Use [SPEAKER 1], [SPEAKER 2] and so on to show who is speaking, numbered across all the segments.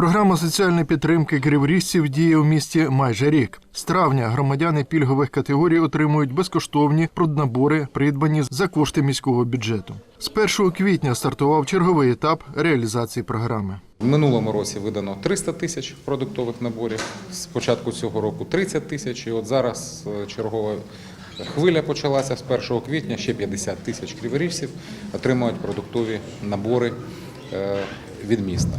[SPEAKER 1] Програма соціальної підтримки криворіжців діє у місті майже рік. З травня громадяни пільгових категорій отримують безкоштовні проднабори, придбані за кошти міського бюджету. З 1 квітня стартував черговий етап реалізації програми.
[SPEAKER 2] В минулому році видано 300 тисяч продуктових наборів. З початку цього року 30 тисяч. І от зараз е, чергова хвиля почалася з 1 квітня. Ще 50 тисяч криворіжців отримують продуктові набори е, від міста.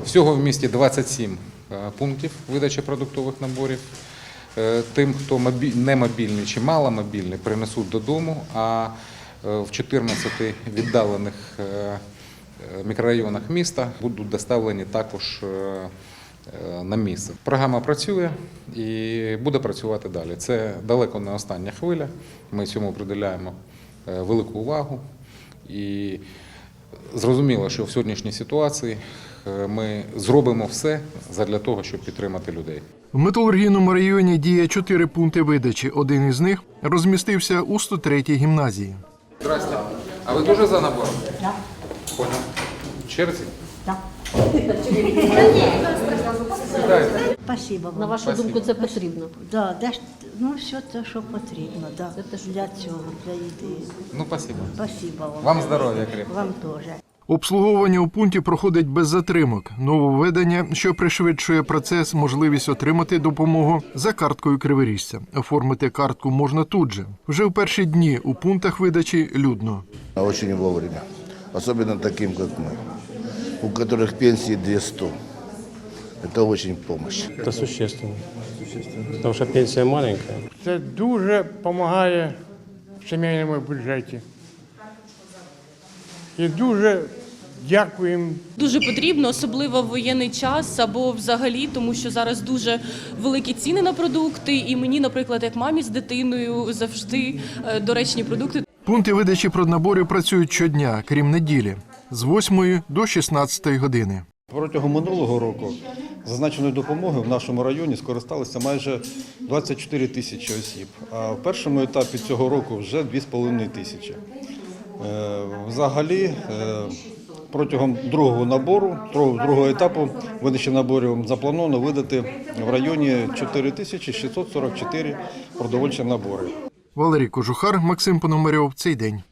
[SPEAKER 2] Всього в місті 27 е, пунктів видачі продуктових наборів. Е, Тим, хто не мобільний чи маломобільний, принесуть додому, а е, в 14 віддалених мікрорайонах міста будуть доставлені також на місце. Програма працює і буде працювати далі. Це далеко не остання хвиля. Ми цьому приділяємо велику увагу. І зрозуміло, що в сьогоднішній ситуації е, ми зробимо все для того, щоб підтримати людей.
[SPEAKER 1] В металургійному районі діє чотири пункти видачі. Один із них розмістився у 103-й гімназії.
[SPEAKER 2] Здрасте. А ви дуже за набор?
[SPEAKER 3] Так.
[SPEAKER 2] Понял. В черзі?
[SPEAKER 3] Так. Спасибо.
[SPEAKER 4] На вашу
[SPEAKER 2] Спасибо.
[SPEAKER 4] думку, це потрібно.
[SPEAKER 3] Да, де ж, ну, все те, що потрібно, да,
[SPEAKER 4] Це те,
[SPEAKER 3] для цього, для їди.
[SPEAKER 2] Ну, спасибо.
[SPEAKER 3] Спасибо вам.
[SPEAKER 2] Вам здоров'я, крепко.
[SPEAKER 3] Вам теж.
[SPEAKER 1] Обслуговування у пункті проходить без затримок. Нововведення, що пришвидшує процес, можливість отримати допомогу за карткою криворіжця. Оформити картку можна тут же. Вже в перші дні у пунктах видачі людно.
[SPEAKER 5] Очень вовремя. Особенно таким, как мы, у которых пенсии 200. Это очень помощь.
[SPEAKER 6] Это существенно. Потому что пенсия маленькая.
[SPEAKER 7] Це дуже допомагає в сімейному бюджеті. І дуже дякуємо
[SPEAKER 8] Дуже потрібно, особливо в воєнний час або взагалі, тому що зараз дуже великі ціни на продукти, і мені, наприклад, як мамі з дитиною завжди е, доречні продукти.
[SPEAKER 1] Пункти видачі проднаборів працюють щодня, крім неділі, з 8 до 16 години.
[SPEAKER 9] Протягом минулого року зазначеною допомогою в нашому районі скористалися майже 24 тисячі осіб. А в першому етапі цього року вже 2,5 тисячі. Е, Взагалі, е, протягом другого набору, другого етапу видачі наборів заплановано видати в районі 4 тисячі 644 продовольчі набори.
[SPEAKER 1] Валерій Кожухар, Максим Пономарьов. Цей день.